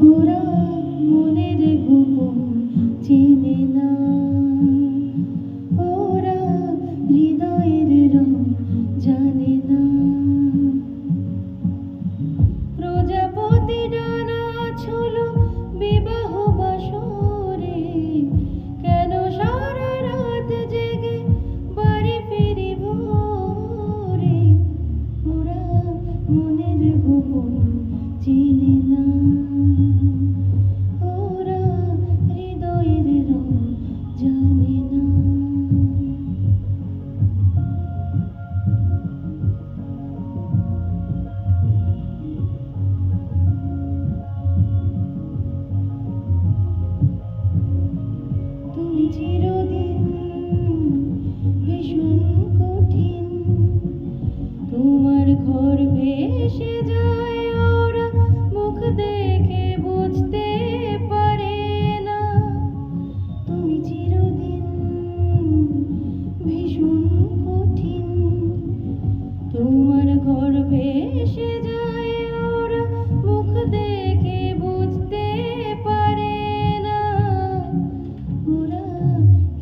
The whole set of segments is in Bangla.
ওরা মনের গোপন চেনে না। ওরা হৃদয়ের রং জানে না। প্রজাপতি ডানা ছুল বিবাহ কেন সারা রাত জেগে বাড়ি ফিরি ভোরে ওরা মনের গোপন মিশে যায় মুখ দেখে বুঝতে পারে না। তুমি চিরদিন ভীষণ কঠিন। তোমার গর্ভে যায় মুখ দেখে বুঝতে পারে না। ওরা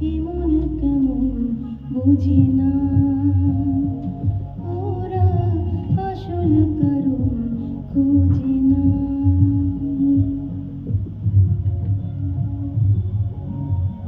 কেমন কেমন বুঝি না। करो